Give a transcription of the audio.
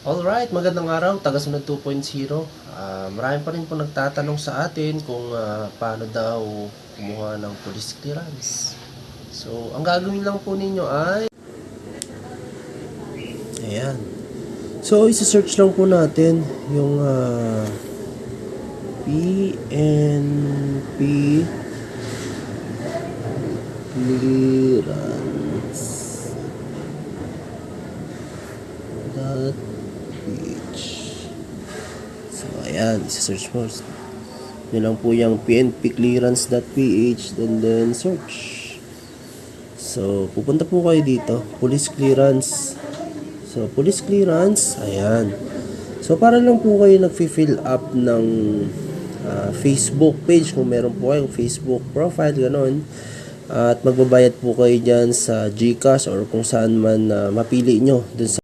Alright, magandang araw, Tagasunod 2.0. Ah, marami pa rin po nagtatanong sa atin kung ah, paano daw kumuha ng police clearance. So, ang gagawin lang po ninyo ay Ayan. So, isa-search lang po natin yung ah, PNP clearance page. So, ayan, isa-search mo. Yun lang po yung pnpclearance.ph then then search. So, pupunta po kayo dito. Police clearance. So, police clearance. Ayan. So, para lang po kayo nag-fill up ng ah, Facebook page kung meron po kayong Facebook profile, ganon. At magbabayad po kayo dyan sa GCash or kung saan man na mapili nyo dun sa